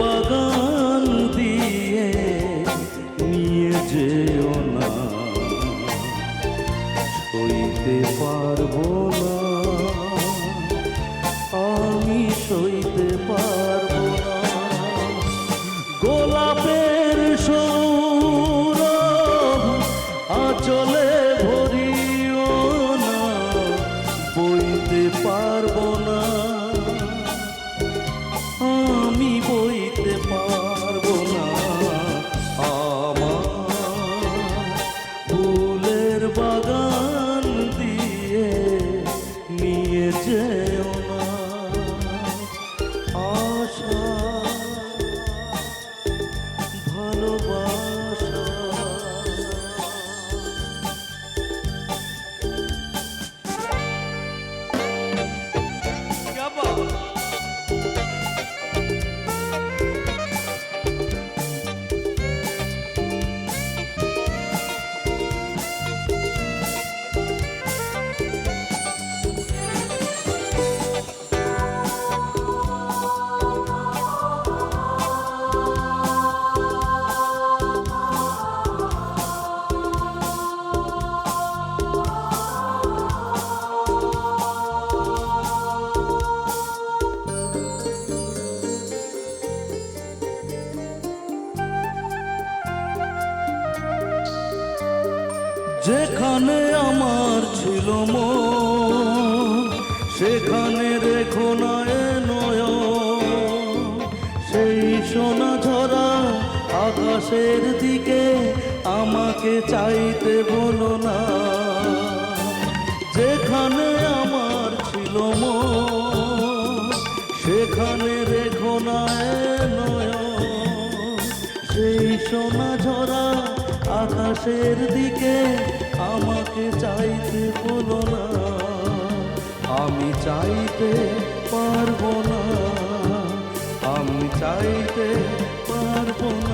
বাগান দিয়ে নিয়ে যেও না। সইতে পারব যেখানে আমার ছিল মন, সেখানে রেখো না সেই সোনা ঝরা আকাশের দিকে আমাকে চাইতে বলো না। যেখানে আমার ছিল মন, সেখানে রেখো না সেই সোনা ঝরা আকাশের দিকে আমাকে চাইতে বলো না। আমি চাইতে পারব না। আমি চাইতে পারব না।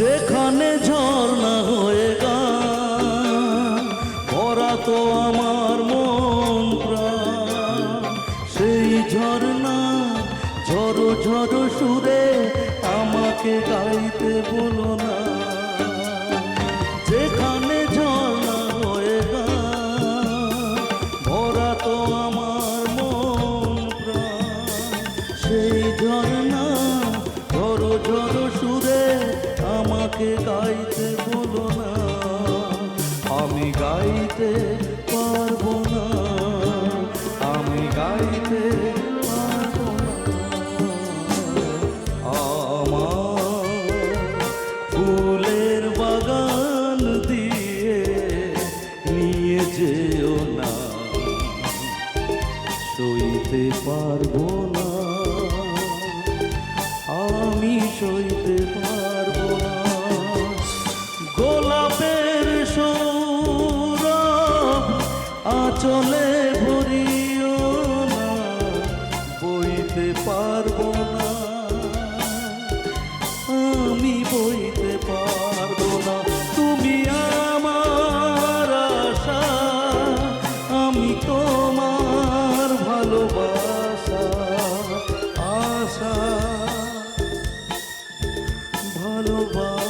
যেখানে ঝর্ণা হয়ে গান, ভরা তো আমার মন সেই ঝর্ণা ঝরো ঝরো সুরে আমাকে গাইতে বলো না। সুরে আমাকে গাইতে বলো না। আমি গাইতে পারব না। আমি গাইতে পারব না। ফুলের বাগান দিয়ে নিয়ে যেও না। পারব না আচলে ভরিও না, বইতে পারব না। আমি বইতে পারব না, তুমি আমার আশা, আমি তোমার ভালোবাসা, আশা, ভালোবাসা।